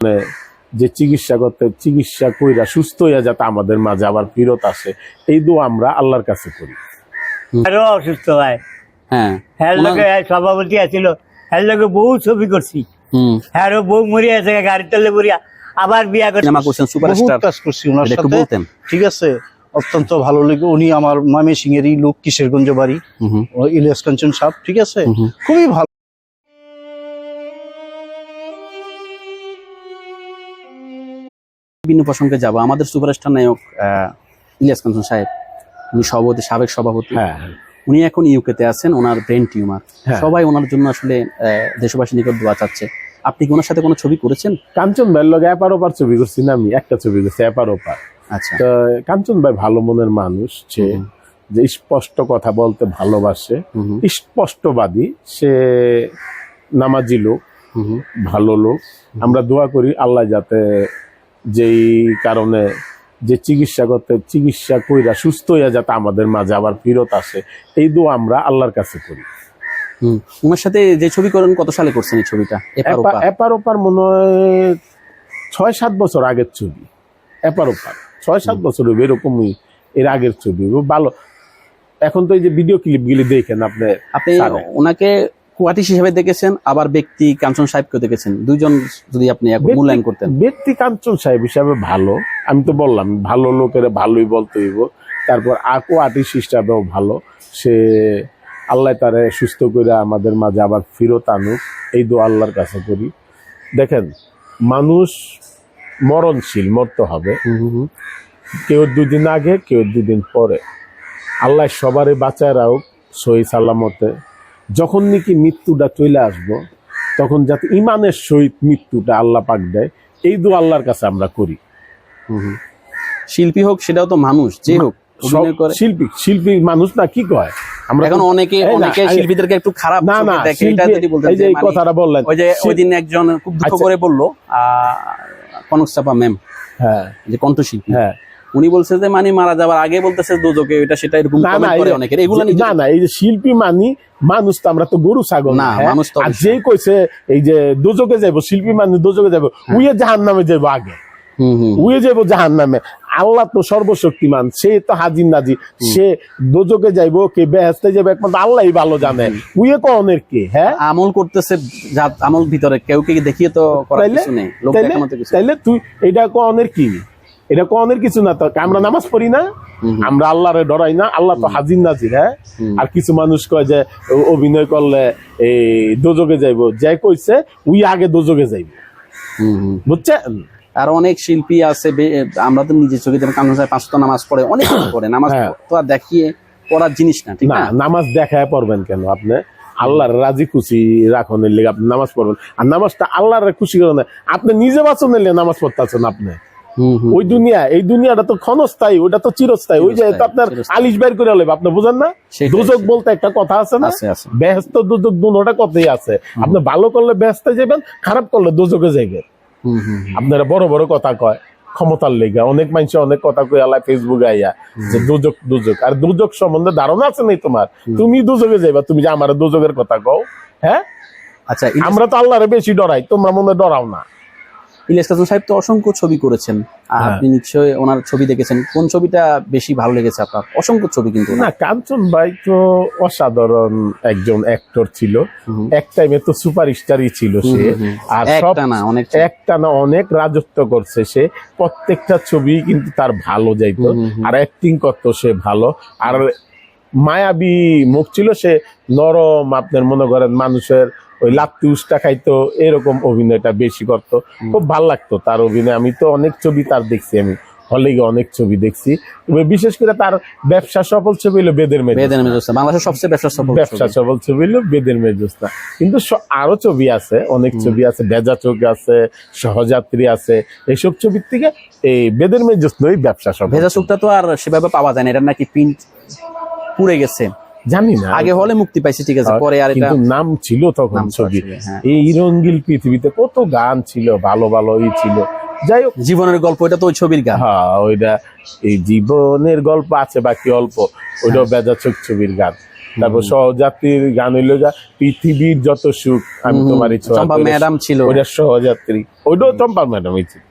মানে যে চিকিৎসা করতে চিকিৎসা কইরা সুস্থ হইয়া যাতে আমাদের মাঝে আবার ফিরত আসে এই দোয়া আমরা আল্লাহর কাছে করি। আরও অসুস্থ হয়। হ্যাঁ। লোকে সভাপতি আছিল। লোকে বহু ছবি করছি। হুম। হ্যারও বউ মরিয়া আছে গাড়ি তলে মরিয়া। আবার বিয়া করছি। সিনেমা করছেন বহুত সুপারস্টার কাজ করছি ওনার সাথে। বলতেন। ঠিক আছে অত্যন্ত ভালো লাগে উনি আমার মামি সিং এরই লোক কিশোরগঞ্জ বাড়ি। ইলিয়াস কাঞ্চন সাহ ঠিক আছে। খুবই ভালো বিভিন্ন প্রসঙ্গে যাব। আমাদের সুপারস্টার নায়ক ইলিয়াস কাঞ্চন সাহেব উনি সভাপতি সাবেক সভাপতি। হ্যাঁ উনি এখন ইউকেতে আছেন ওনার ব্রেন টিউমার। হ্যাঁ। সবাই ওনার জন্য আসলে দেশবাসী নিকট দোয়া চাচ্ছে। আপনি কি ওনার সাথে কোনো ছবি করেছেন? কাঞ্চন ভাইয়ের লগে এপার ওপার ছবি করছি না আমি একটা ছবি করছি এপার ওপার। আচ্ছা। তো কাঞ্চন ভাই ভালো মনের মানুষ সে যে স্পষ্ট কথা বলতে ভালোবাসে স্পষ্টবাদী সে নামাজি লোক ভালো লোক। আমরা দোয়া করি আল্লাহ যাতে যেই কারণে যে চিকিৎসা করতে চিকিৎসা কইরা সুস্থ হইয়া যাতে আমাদের মাঝে আবার ফিরত আসে এই দোয়া আমরা আল্লাহর কাছে করি। হুম। সাথে যে ছবি করেন কত সালে করছেন এই ছবিটা? এপার ওপার। এপার মনে হয় ছয় সাত বছর আগের ছবি। এপার ওপার। ছয় সাত বছর হবে এরকমই এর আগের ছবি। ভালো। এখন তো এই যে ভিডিও ক্লিপ গুলি দেখেন আপনি আপনি ওনাকে কোয়াটিস হিসেবে দেখেছেন আবার ব্যক্তি কাঞ্চন সাহেবকে দেখেছেন। দুইজন যদি আপনি এক মূল্যায়ন করতেন। ব্যক্তি কাঞ্চন সাহেব হিসাবে ভালো। আমি তো বললাম ভালো লোকের ভালোই বলতে হইব। তারপর আকো আর্টিস্ট হিসাবেও ভালো। সে আল্লাহ তারে সুস্থ করে আমাদের মাঝে আবার ফিরত আনুক এই দো আল্লাহর কাছে করি। দেখেন মানুষ মরণশীল মরতে হবে। কেউ দুদিন আগে কেউ দুদিন পরে। আল্লাহ সবারই বাঁচায় রাখুক সহি সালামতে। যখন নাকি মৃত্যুটা চলে আসব তখন যাতে ইমানের সহিত মৃত্যুটা আল্লাহ পাক দেয় এই দু আল্লাহর কাছে আমরা করি। শিল্পী হোক সেটাও তো মানুষ যে হোক শিল্পী শিল্পী মানুষ না কি কয়? আমরা এখন অনেকে অনেকে শিল্পীদেরকে একটু খারাপ না না এটা যদি এই যে মানে- কথাটা বললেন ওই যে ওই দিন একজন খুব দুঃখ আচ্ছা। করে বলল আহ, কনক চাপা ম্যাম হ্যাঁ। যে কণ্ঠশিল্পী। হ্যাঁ। উনি বলছে যে মানে মারা যাওয়ার আগে বলতেছে দুজকে এটা সেটা এরকম কমেন্ট করে এগুলো না না এই যে শিল্পী মানি মানুষ তো আমরা তো গরু ছাগল না, হ্যাঁ? মানুষ তো আর যেই কইছে এই যে দুজকে যাইবো শিল্পী মানে দুজকে যাব উইয়ে জাহান নামে যাইবো আগে। উয়ে যাব জাহান নামে আল্লাহ তো সর্বশক্তিমান সে তো হাজির নাজি সে দোজকে যাইবো কে বেহেস্তে যাবে একমাত্র আল্লাহই ভালো জানে। উয়ে কনের কে হ্যাঁ? আমল করতেছে আমল ভিতরে কেউ কে দেখিয়ে তো কিছু নেই? তাইলে তুই এটা কনের কি? এটা কনের কিছু না তো আমরা নামাজ পড়ি না। আমরা আল্লাহরে ডরাই না আল্লাহ তো হাজির নাজির হ্যাঁ আর কিছু মানুষ কয় যে অভিনয় করলে এই দোজকে যাইবো যে কইছে উই আগে দোজকে যাইবো। বুঝছেন আর অনেক শিল্পী আছে আমরা তো নিজে চোখে যেমন কাঞ্চন সাহেব পাঁচটা নামাজ পড়ে অনেক পড়ে নামাজ হ্যাঁ। তো আর দেখিয়ে পড়ার জিনিস না ঠিক না নামাজ দেখায় পড়বেন কেন আপনি আল্লাহর রাজি খুশি রাখনের লেগে আপনি নামাজ পড়বেন আর নামাজটা আল্লাহর খুশি করেন আপনি নিজে বাঁচনের লেগে নামাজ পড়তেছেন আপনি। ওই দুনিয়া এই দুনিয়াটা তো ক্ষণস্থায়ী ওটা তো চিরস্থায়ী। ওই যে আপনার আলিশ বের করে লেবে আপনি বুঝেন না? দুজক বলতে একটা কথা আছে না? আছে দুজক দুটা কথাই আছে। আপনি ভালো করলে বেহেস্তে যাবেন খারাপ করলে দুজকে যাইবেন। আপনারা বড় বড় কথা কয় ক্ষমতার লেগা। অনেক মানুষ অনেক কথা কই আল্লাহ ফেসবুকে আইয়া যে দুজক দুজক। আর দুজক সম্বন্ধে ধারণা আছে নাই তোমার? তুমি দুজকে যাইবা তুমি যে আমার দুজকের কথা কও হ্যাঁ? আচ্ছা আমরা তো আল্লাহরে বেশি ডরাই তোমরা মনে ডরাও না। ইলিয়াস কাসম সাহেব তো অসংখ্য ছবি করেছেন। হ্যাঁ। আপনি নিশ্চয়ই ওনার ছবি দেখেছেন। কোন ছবিটা বেশি ভালো লেগেছে আপনার? অসংখ্য ছবি কিন্তু না কাঞ্চন ভাই তো অসাধারণ একজন অ্যাক্টর ছিল। এক টাইমে তো সুপারস্টারই ছিল সে। আর সব একটা না অনেক একটা না অনেক রাজত্ব করছে সে। প্রত্যেকটা ছবি কিন্তু তার ভালো যাইতো। আর অ্যাক্টিং করতো সে ভালো। আর মায়াবী মুখ ছিল সে নরম আপনার মনে করেন মানুষের ওই লাত্তি উষ্টা খাইতো এরকম অভিনয়টা বেশি করতো। খুব ভালো লাগতো তার অভিনয়। আমি তো অনেক ছবি তার দেখছি আমি হলে গিয়ে অনেক ছবি দেখছি। বিশেষ করে তার ব্যবসা সফল ছবি হলো বেদের মেয়ে বেদের মেজোস্তা বাংলাদেশের সবচেয়ে ব্যবসা সফল ব্যবসা। সফল ছবি হলো বেদের মেজুস্তা। কিন্তু আরও ছবি আছে অনেক ছবি আছে বেজা চোখ আছে সহযাত্রী আছে এইসব ছবির থেকে এই বেদের মেজুস্তাই ব্যবসা সফল। ভেজা সুখটা তো আর সেভাবে পাওয়া যায় না এটা নাকি প্রিন্ট পুড়ে গেছে। জানি না। আগে হলে মুক্তি পাইছে ঠিক আছে পরে আর কিন্তু নাম ছিল তখন ছবি হ্যাঁ। এই রঙ্গিল পৃথিবীতে কত গান ছিল ভালো ভালো ই ছিল। যাই হোক। জীবনের গল্প এটা তো ওই ছবির গান। হ্যাঁ ওইটা এই জীবনের গল্প আছে বাকি অল্প। ওইটাও বেজা চোখ ছবির গান। তারপর সহযাত্রীর গান হইল যা পৃথিবীর যত সুখ আমি তোমার ইচ্ছা ম্যাডাম ছিল। ওইটা সহযাত্রী। ওইটাও চম্পা ম্যাডাম হয়েছে হুম, হুম।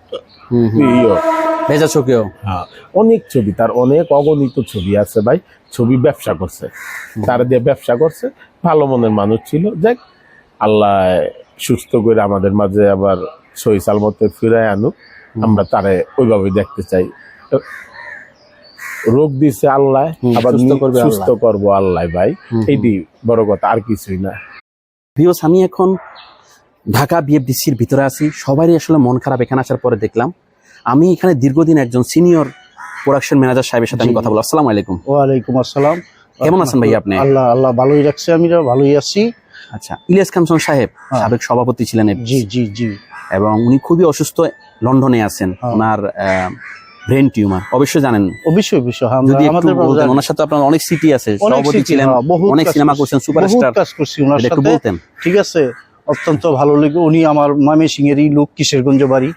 ভেজা চোখেও হ্যাঁ অনেক ছবি তার অনেক অগণিত ছবি আছে ভাই ছবি ব্যবসা করছে। তারা দিয়ে ব্যবসা করছে ভালো মনের মানুষ ছিল। দেখ আল্লাহ সুস্থ করে আমাদের মাঝে আবার সহি সালমতে ফিরায় আনুক। আমরা তারে ওইভাবে দেখতে চাই। রোগ দিছে আল্লাহ আবার সুস্থ করবে আল্লাহ। ভাই। এইটি বড় কথা আর কিছুই না। আমি এখন ঢাকা বিএফডিসির ভিতরে আছি। সবারই আসলে মন খারাপ এখানে আসার পরে দেখলাম। আমি এখানে দীর্ঘদিন একজন সিনিয়র প্রোডাকশন ম্যানেজার সাহেবের সাথে আমি কথা বলব আসসালামু আলাইকুম। ওয়ালাইকুম আসসালাম। কেমন আছেন ভাই আপনি? আল্লাহ আল্লাহ ভালোই রাখছে আমি ভালোই আছি। আচ্ছা ইলিয়াস কাঞ্চন সাহেব হ্যাঁ। সাবেক সভাপতি ছিলেন জি জি জি। এবং উনি খুবই অসুস্থ লন্ডনে আছেন। হ্যাঁ। ওনার ব্রেন টিউমার। অবশ্যই জানেন। অবশ্যই অবশ্যই। হ্যাঁ, যদি একটু আমাদের বলতেন ওনার সাথে আপনার অনেক সিটি আছে সভাপতি ছিলেন অনেক সিনেমা করছি, করছেন সুপারস্টার। কাজ করছি ওনার সাথে। বলতেন। ঠিক আছে। অত্যন্ত ভালো লাগে উনি আমার মামে সিংয়েরই লোক কিশোরগঞ্জ বাড়ি।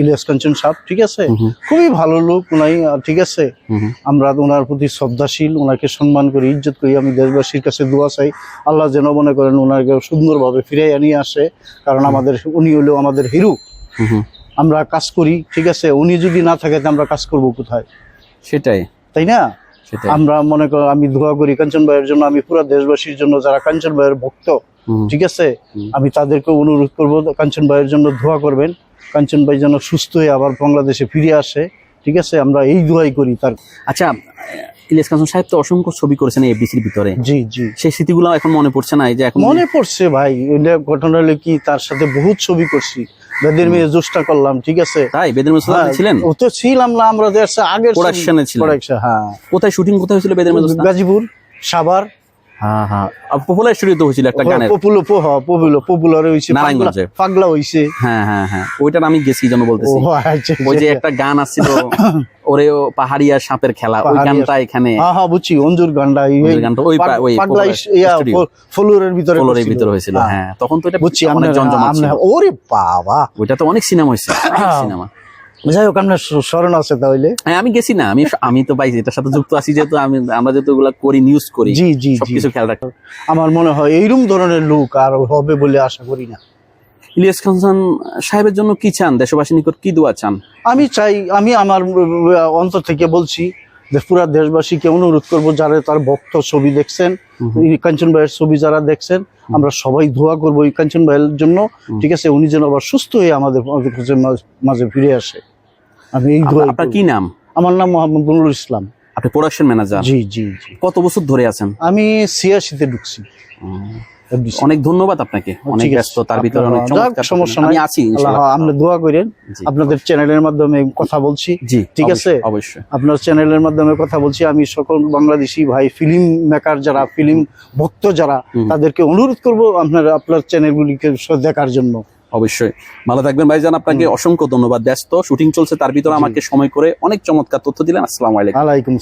ইলিয়াস কাঞ্চন সাহেব ঠিক আছে? খুবই ভালো লোক উনাই ঠিক আছে। আমরা ওনার প্রতি শ্রদ্ধাশীল ওনাকে সম্মান করি ইজ্জত করি। আমি দেশবাসীর কাছে দোয়া চাই। আল্লাহ যেন মনে করেন ওনাকে সুন্দরভাবে ফিরে আনিয়ে আসে কারণ আমাদের উনি হলেও আমাদের হিরো। আমরা কাজ করি ঠিক আছে? উনি যদি না থাকে তো আমরা কাজ করব কোথায়? সেটাই। তাই না? আমরা মনে করি আমি দোয়া করি কাঞ্চন ভাইয়ের জন্য আমি পুরো দেশবাসীর জন্য যারা কাঞ্চন ভাইয়ের ভক্ত ঠিক আছে? আমি তাদেরকে অনুরোধ করব কাঞ্চন ভাইয়ের জন্য ধোয়া করবেন। কাঞ্চন ভাই যেন সুস্থ হয়ে আবার বাংলাদেশে ফিরে আসে ঠিক আছে? আমরা এই দোয়াই করি তার। আচ্ছা ইলিয়াস কাঞ্চন সাহেব তো অসংখ্য ছবি করেছেন এফডিসির ভিতরে। জি জি। সেই স্মৃতিগুলো এখন মনে পড়ছে না এই যে এখন মনে পড়ছে ভাই ঘটনা হলো কি তার সাথে বহুত ছবি করছি। বেদের মেয়ে জোসটা করলাম ঠিক আছে? তাই? বেদের মেসুদ হ্যাঁ, ছিলেন? ও তো ছিলাম না আমরা দেশে আগের Production-এ প্রোডাকশন হ্যাঁ। কোথায় শুটিং কোথায় হয়েছিল বেদের মেসুদ গাজীপুর সাভার। হ্যাঁ হ্যাঁ। পপুলার স্টুডিওতে হয়েছিল একটা গানের। পপুলো পপুলো পপুলার হইছে নারায়ণগঞ্জে। পাগলা- পাগলা হইছে হ্যাঁ হ্যাঁ হ্যাঁ। ওইটার আমি গেছি জন্য বলতেছি। আচ্ছা ওই যে একটা গান আসছিল ওরে পাহাড়িয়া সাপের খেলা ওই গানটা এখানে। হ্যাঁ হ্যাঁ বুঝছি অঞ্জুর গান্ডা এই- গানটা ওই ওই পাগলা ইয়া, studio। ভিতরে ফলোরের ভিতরে হয়েছিল হ্যাঁ। হ্যাঁ। তখন তো এটা বুঝছি অনেক জমজমাট ছিল। ওরে বাবা। ওইটা তো অনেক সিনেমা হয়েছে সিনেমা। যাই হোক আপনার স্মরণ আছে তাহলে। হ্যাঁ আমি গেছি না আমি আমি তো পাইছি এটার সাথে যুক্ত আছি যেহেতু আমি আমরা যেহেতু ওগুলা করি নিউজ করি জি জি সবকিছু খেয়াল আমার মনে হয় এইরকম ধরনের লোক আর হবে বলে আশা করি না। ইলিয়াস খানসান সাহেবের জন্য কি চান? দেশবাসী নিকট কি দোয়া চান? আমি চাই আমি আমার অন্তর থেকে বলছি যে পুরা দেশবাসীকে অনুরোধ করব যারা তার ভক্ত ছবি দেখছেন কাঞ্চন ভাইয়ের ছবি যারা দেখছেন আমরা সবাই দোয়া করব এই কাঞ্চন ভাইয়ের জন্য। ঠিক আছে উনি যেন আবার সুস্থ হয়ে আমাদের মাঝে ফিরে আসে। আমি এই আপনার কি নাম? আমার নাম মোহাম্মদ নুরুল ইসলাম। আপনি প্রোডাকশন ম্যানেজার জি জি জি। কত বছর ধরে আছেন? আমি সিয়াশিতে ঢুকছি। অনেক ধন্যবাদ আপনাকে। অনেক ব্যস্ত তার ভিতরে অনেক সমস্যা আমি আছি। আপনি দোয়া করেন। আপনাদের চ্যানেলের মাধ্যমে কথা বলছি। জি ঠিক আছে? অবশ্যই, আপনার চ্যানেলের মাধ্যমে কথা বলছি। আমি সকল বাংলাদেশি ভাই ফিল্ম মেকার যারা ফিল্ম ভক্ত যারা তাদেরকে অনুরোধ করব আপনার আপনার চ্যানেলগুলিকে দেখার জন্য। অবশ্যই। ভালো থাকবেন ভাইজান। আপনাকে অসংখ্য ধন্যবাদ। ব্যস্ত শুটিং চলছে তার ভিতরে আমাকে সময় করে অনেক চমৎকার তথ্য দিলেন। আসসালামু আলাইকুম। আলাইকুম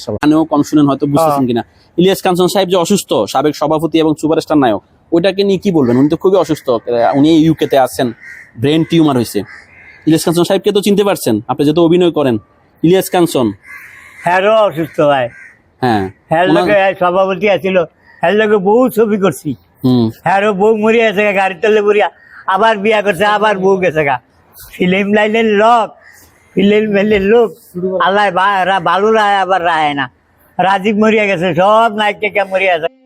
শুনেন হয়তো বুঝতেছেন কিনা। ইলিয়াস কাঞ্চন সাহেব যে অসুস্থ সাবেক সভাপতি এবং সুপারস্টার নায়ক। ওইটাকে নিয়ে কি বলবেন? উনি তো খুবই অসুস্থ। উনি ইউকে তে আছেন। ব্রেন টিউমার হয়েছে। ইলিয়াস কাঞ্চন সাহেবকে তো চিনতে পারছেন? আপনি যেহেতু অভিনয় করেন। ইলিয়াস কাঞ্চন হ্যারও অসুস্থ ভাই। হ্যাঁ। হ্যার লোকে সভাপতি আছিল। হ্যার লোকে বহু ছবি করছি। হ্যারও বউ মরিয়া গা, গাড়ি তলে মরিয়া। আবার বিয়া করছে আবার বউ গেছে গা। ফিল্ম লাইনের লোক। ফিল্ম লাইনের লোক। আল্লাহ ভালো রায় আবার রায় না। রাজীব মরিয়া গেছে সব নায়িকা মরিয়া গেছে